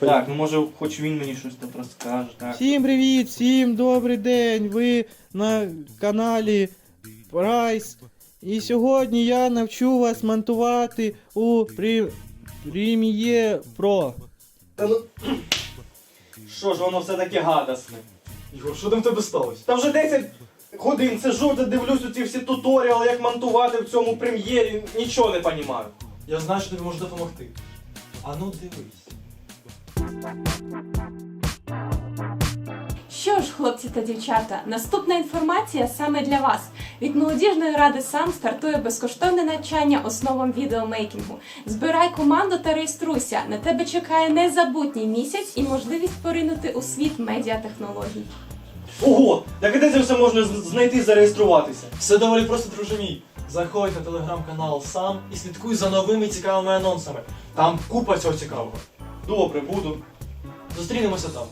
Так, ну може хоч він мені щось тут розкаже, так. Всім привіт, всім добрий день. Ви на каналі Прайс. І сьогодні я навчу вас монтувати у Premiere Pro. Та ну. Що ж воно все таке гадасне? Ігор, що там в тебе сталося? Та вже 10 годин сижу, та дивлюсь у ці всі туторіали, як монтувати в цьому прем'єрі, нічого не понімаю. Я знаю, що тобі можу допомогти. А ну дивись. Що ж, хлопці та дівчата, наступна інформація саме для вас. Від молодіжної ради сам стартує безкоштовне навчання основам відеомейкінгу. Збирай команду та реєструйся. На тебе чекає незабутній місяць і можливість поринути у світ медіатехнологій. Ого! Так де це все можна знайти і зареєструватися? Все доволі просто, друже мій. Заходь на телеграм-канал сам і слідкуй за новими цікавими анонсами. Там купа цього цікавого. Добре, буду. Зустрінемося там.